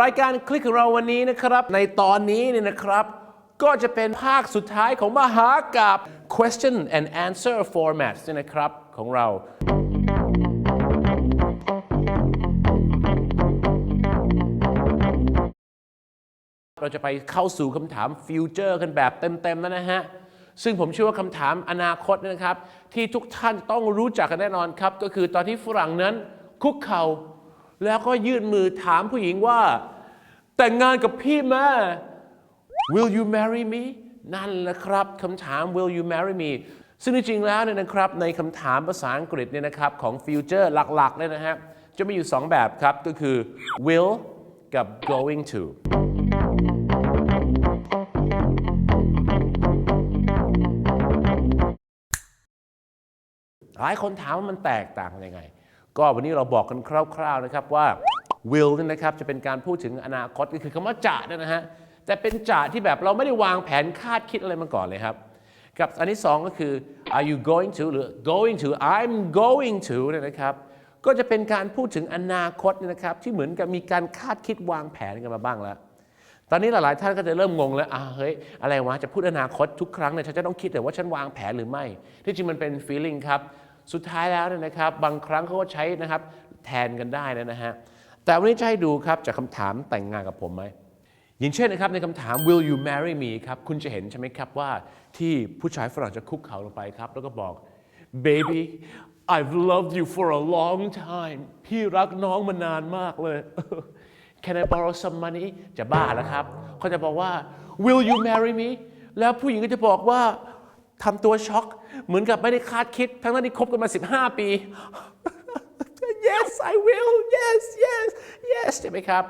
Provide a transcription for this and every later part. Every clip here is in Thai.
รายการคลิกของเราวันนี้นะครับ ในตอนนี้เนี่ยนะครับ ก็จะเป็นภาคสุดท้ายของมหากาบ question and answer format เนี่ยนะครับ ของเรา เราจะไปเข้าสู่คำถามฟิวเจอร์กันแบบเต็มๆแล้วนะฮะ ซึ่งผมเชื่อว่าคำถามอนาคตนะครับ ที่ทุกท่านต้องรู้จักกันแน่นอนครับ ก็คือตอนที่ฝรั่งนั้นคุกเข่า แล้วก็ยื่นมือถามผู้หญิงว่า แต่งงานกับพี่ไหม Will you marry me นั่นแหละครับคำถาม Will you marry me ซึ่งจริงๆแล้วเนี่ยนะครับในคำถามภาษาอังกฤษเนี่ยนะครับของฟิวเจอร์หลักๆเลยนะฮะจะมีอยู่ 2 แบบครับก็คือ will กับ going to หลายคนถามว่ามันแตกต่างกันยังไง ก็วันนี้เราบอกกันคร่าวๆนะครับว่า will นี่นะครับจะเป็นการพูดถึงอนาคตก็คือคำว่าจะเนี่ยนะฮะแต่เป็นจะที่แบบเราไม่ได้วางแผนคาดคิดอะไรมาก่อนเลยครับ กับอันที่สองก็คือ are you going to หรือ going to I'm going to เนี่ยนะครับก็จะเป็นการพูดถึงอนาคตเนี่ยนะครับที่เหมือนกับมีการคาดคิดวางแผนกันมาบ้างแล้ว ตอนนี้หลายๆท่านก็จะเริ่มงงแล้วอ่าเฮ้ยอะไรวะจะพูดอนาคตทุกครั้งเนี่ยฉันจะต้องคิดแต่ว่าฉันวางแผนหรือไม่ ที่จริงมันเป็น feeling ครับ สุดท้ายแล้วเนี่ยนะครับ บางครั้งเขาก็ใช้นะครับแทนกันได้นะฮะแต่วันนี้จะให้ดูครับจากคำถามแต่งงานกับผมไหมอย่างเช่นนะครับในคำถาม will you marry me ครับคุณจะเห็นใช่ไหมครับว่าที่ผู้ชายฝรั่งจะคุกเข่าลงไปครับ แล้วก็บอก baby I've loved you for a long time พี่รักน้องมานานมากเลย Can I borrow some money จะบ้าแล้วครับ เขาจะบอกว่า Will you marry me แล้วผู้หญิงก็จะบอกว่า ทำตัวช็อก เหมือนกับไม่ได้คาดคิด ทั้งนั้นที่คบกันมา 15 ปี yes I will yes yes yes ใช่ไหมครับ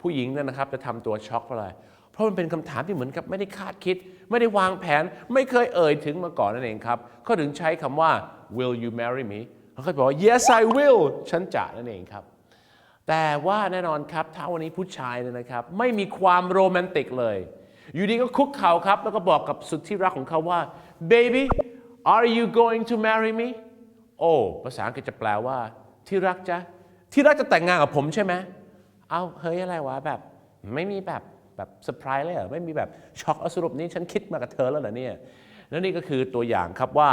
ผู้หญิงนั่นนะครับจะทำตัวช็อกเพราะอะไร เพราะมันเป็นคำถามที่เหมือนกับไม่ได้คาดคิด ไม่ได้วางแผน ไม่เคยเอ่ยถึงมาก่อนนั่นเองครับเขาถึงใช้คำว่า will you marry me เขาก็บอกว่า yes I will ฉันจะนั่นเองครับแต่ว่าแน่นอนครับถ้าวันนี้ผู้ชายเนี่ยนะครับ ไม่มีความโรแมนติกเลย อยู่ดีก็คุกเข่าครับ แล้วก็บอกกับสุดที่รักของเขาว่า baby are you going to marry me โอ้ภาษาอังกฤษจะแปลว่า ที่รักจะที่รักจะแต่งงานกับผมใช่ไหมเอาเฮ้ยอะไรวะแบบไม่มีแบบแบบเซอร์ไพรส์เลยเหรอไม่มีแบบช็อกอสรุปนี้ฉันคิดมากับเธอแล้วเหรอเนี่ยและนี่ก็คือตัวอย่างครับว่า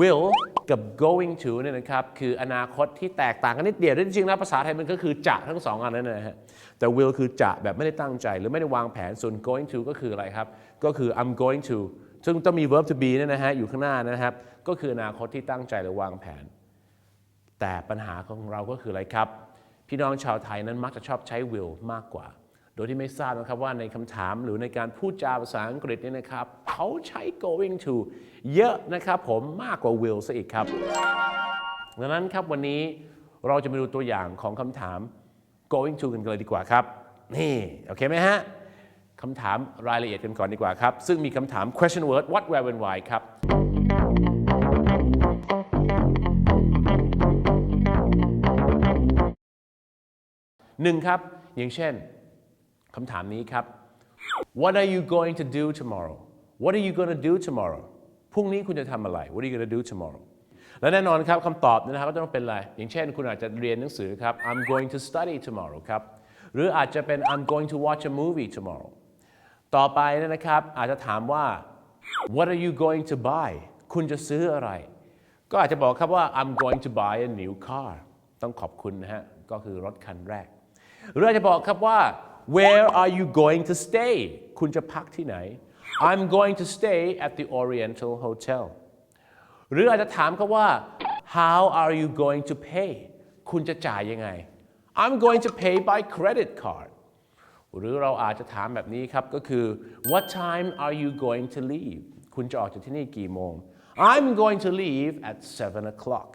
will กับ going to เนี่ยนะครับคืออนาคตที่แตกต่างกันนิดเดียวจริงๆแล้วภาษาไทยมันก็คือจะทั้งสองอันนั่นนะฮะแต่ will คือจะแบบไม่ได้ตั้งใจ หรือไม่ได้วางแผนส่วน going to ก็คืออะไรครับ ก็คือ I'm going to ซึ่งต้องมี verb to be เนี่ยนะฮะอยู่ข้างหน้านะครับ ก็คืออนาคตที่ตั้งใจหรือวางแผน แต่ปัญหาของเราก็คืออะไรครับ พี่น้องชาวไทยนั้นมักจะชอบใช้ will มากกว่า โดยที่ไม่ทราบนะครับว่าในคำถามหรือในการพูดจาภาษาอังกฤษเนี่ยนะครับเขาใช้ going to เยอะนะครับผมมากกว่า will ซะอีกครับดังนั้นครับวันนี้เราจะมาดูตัวอย่างของคำถาม going to กันเลยดีกว่าครับ นี่ โอเคไหมฮะ คำถามรายละเอียดกันก่อนดีกว่าครับ ซึ่งมีคำถาม question word what where when why ครับ หนึ่งครับ อย่างเช่นคำถามนี้ครับ What are you going to do tomorrow What are you going to do tomorrow พรุ่งนี้คุณจะทำอะไร What are you going to do tomorrow และแน่นอนครับคำตอบนะครับก็ต้องเป็นอะไร อย่างเช่น คุณอาจจะเรียนหนังสือครับ I'm going to study tomorrow ครับ หรืออาจจะเป็น I'm going to watch a movie tomorrow ต่อไปนะครับ อาจจะถามว่า What are you going to buy คุณจะซื้ออะไร ก็อาจจะบอกครับว่า I'm going to buy a new car ต้องขอบคุณนะฮะ ก็คือรถคันแรก หรืออาจจะบอกครับว่า Where are you going to stay คุณจะพักที่ไหน I'm going to stay at the Oriental Hotel หรืออาจจะถามครับว่า How are you going to pay คุณจะจ่ายยังไง I'm going to pay by credit card หรือเราอาจจะถามแบบนี้ครับก็คือ what time are you going to leave คุณจะออกจากที่นี่กี่โมง I'm going to leave at 7 o'clock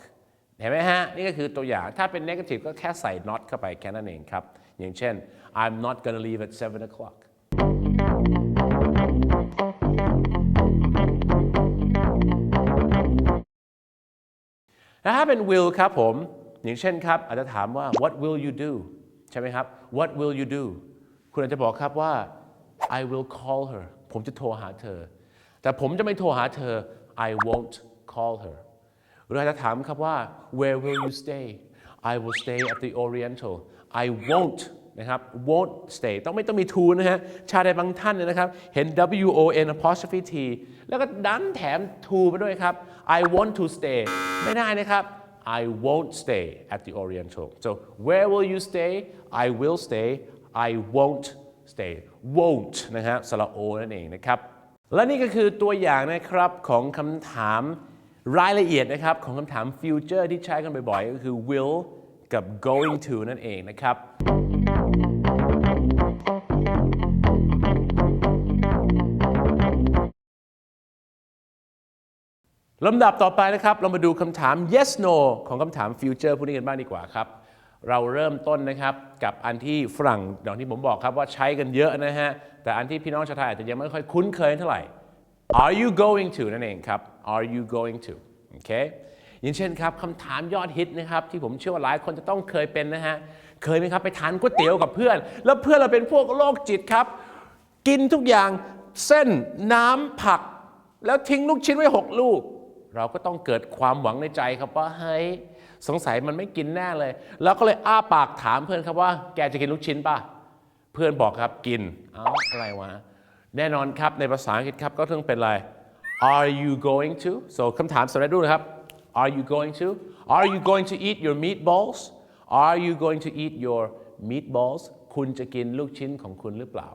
เห็นไหมฮะ นี่ก็คือตัวอย่างถ้าเป็น negative ก็แค่ใส่ not เข้าไปแค่นั้นเองครับ อย่างเช่น I'm not gonna leave at 7 o'clock แล้วถ้าเป็น will ครับผม อย่างเช่นครับ อาจจะถามว่า what will you do ใช่ไหมครับ what will you do คุณอาจจะบอกครับว่า I will call her ผมจะโทรหาเธอ แต่ผมจะไม่โทรหาเธอ I won't call her หรืออาจจะถามครับว่า where will you stay I will stay at the Oriental I won't นะครับ won't stay ต้องไม่ต้องมี to นะฮะ ชาใดบางท่านเนี่ยนะครับ เห็น w o n apostrophe t แล้วก็ดันแถม to ไปด้วยครับ I want to stay ไม่ได้นะครับ I won't stay at the Oriental so where will you stay I will stay I won't stay won't นะฮะสระโอนั่นเองนะครับ และนี่ก็คือตัวอย่างนะครับของคำถามรายละเอียดนะครับของคำถาม future ที่ใช้กันบ่อยๆ ก็คือ will กับ going to นั่นเองนะครับลำดับต่อไปนะครับ เรามาดูคำถาม yes no ของคำถาม future พวกนี้กันบ้างดีกว่าครับ เราเริ่มต้นนะครับกับอันที่ฝรั่งอย่างที่ผมบอกครับว่าใช้กันเยอะนะฮะ แต่อันที่พี่น้องชาวไทยอาจจะยังไม่ค่อยคุ้นเคยเท่าไหร่ are you going to นั่นเองครับ are you going to โอเคอย่างเช่นครับคำถามยอดฮิตนะครับที่ผมเชื่อว่าหลายคนจะต้องเคยเป็นนะฮะ เคยไหมครับไปทานก๋วยเตี๋ยวกับเพื่อน แล้วเพื่อนเราเป็นพวกโรคจิตครับ กินทุกอย่างเส้นน้ำผัก แล้วทิ้งลูกชิ้นไว้หกลูก เราก็ต้องเกิดความหวังในใจครับว่าเฮ้ย สงสัยมันไม่กินแน่เลย แล้วก็เลยอ้าปากถามเพื่อนครับว่าแกจะกินลูกชิ้นป่ะ เพื่อนบอกครับกิน เอ้าอะไรวะ แน่นอนครับในภาษาอังกฤษครับก็ต้องเป็นอะไร Are you going to so คำถามสำเร็จรูนะครับ Are you going to Are you going to eat your meatballs Are you going to eat your meatballs คุณจะกินลูกชิ้นของคุณหรือเปล่า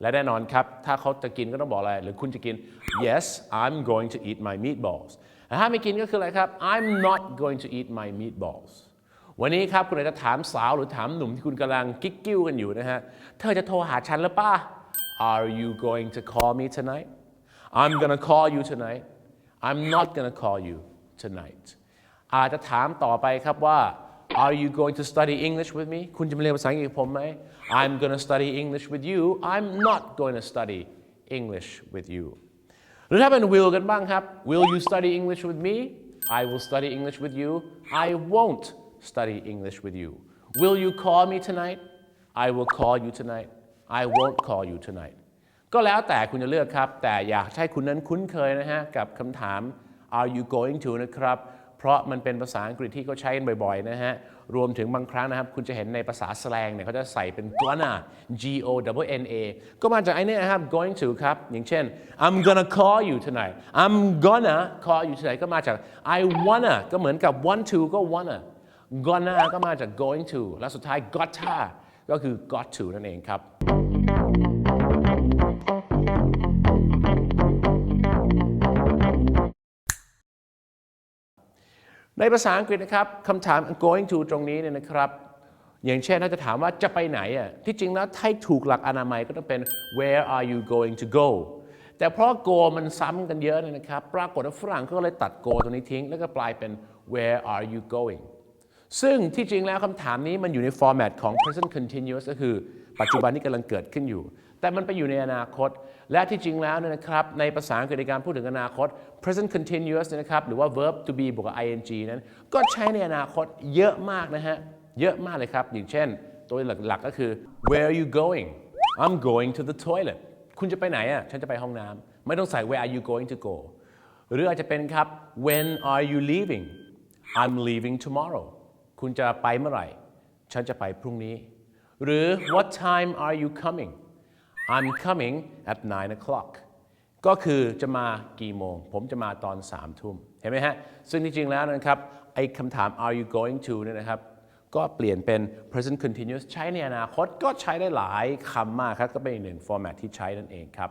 และแน่นอนครับ ถ้าเขาจะกินก็ต้องบอกอะไร หรือคุณจะกิน yes I'm going to eat my meatballs ถ้าไม่กินก็คืออะไรครับ I'm not going to eat my meatballs วันนี้ครับคุณอาจจะถามสาวหรือถามหนุ่มที่คุณกำลังกิ๊กกิ้วกันอยู่นะฮะ เธอจะโทรหาฉันหรือปล่า Are you going to call me tonight I'm gonna call you tonight I'm not gonna call you tonight อาจจะถามต่อไปครับว่า Are you going to study English with me คุณจะมาเรียนภาษาอังกฤษกับผมไหม I'm gonna study English with you I'm not going to study English with you หรือถ้าเป็น will กันบ้างครับ Will you study English with me I will study English with you I won't study English with you Will you call me tonight I will call you tonight I won't call you tonight ก็แล้วแต่คุณจะเลือกครับ แต่อยากให้คุณนั้นคุ้นเคยนะฮะ กับคำถาม are you going to นะครับ เพราะมันเป็นภาษาอังกฤษที่เขาใช้กันบ่อยๆนะฮะ รวมถึงบางครั้งนะครับ คุณจะเห็นในภาษาสแลงเนี่ยเขาจะใส่เป็น gonna g o w n a ก็มาจากไอ้นี่นะครับ going to ครับ อย่างเช่น I'm gonna call you tonight I'm gonna call you tonight ก็มาจาก I wanna ก็เหมือนกับ want to ก็ wanna gonna ก็มาจาก going to และสุดท้าย gotta ก็คือ got to นั่นเองครับ ในภาษาอังกฤษนะครับคำถาม going to ตรงนี้เนี่ยนะครับ อย่างเช่นถ้าจะถามว่าจะไปไหนอะที่จริงแล้วถ้าถูกหลักอนามัยก็ต้องเป็น where are you going to go แต่เพราะ go มันซ้ำกันเยอะเนี่ยนะครับ ปรากฏว่าฝรั่งก็เลยตัด go ตรงนี้ทิ้ง แล้วก็กลายเป็น where are you going ซึ่งที่จริงแล้วคำถามนี้มันอยู่ในฟอร์แมตของ present continuous ก็คือปัจจุบันที่กำลังเกิดขึ้นอยู่ แต่มันไปอยู่ในอนาคต และที่จริงแล้วนะครับ ในภาษาอังกฤษในการพูดถึงอนาคต present continuous นยนะครับ หรือว่า verb to be บวกกับ ing นั้น ก็ใช้ในอนาคตเยอะมากนะฮะ เยอะมากเลยครับ อย่างเช่น ตัวหลักๆก็คือ where are you going I'm going to the toilet คุณจะไปไหนอะ ฉันจะไปห้องน้ำไม่ต้องใส่ where are you going to go หรืออาจจะเป็นครับ when are you leaving I'm leaving tomorrow คุณจะไปเมื่อไหร่ ฉันจะไปพรุ่งนี้ หรือ what time are you coming I'm coming at 9 o'clock ก็คือจะมากี่โมง ผมจะมาตอน3ามทุ่ม เห็นไหมฮะ ซึ่งจริงๆแล้วนะครับ ไอ้คำถาม are you going to เนี่ยนะครับ ก็เปลี่ยนเป็น present continuous ใช้ในอนาคตก็ใช้ได้หลายคำมากครับ ก็เป็นอีกหนึ่ง format ที่ใช้นั่นเองครับ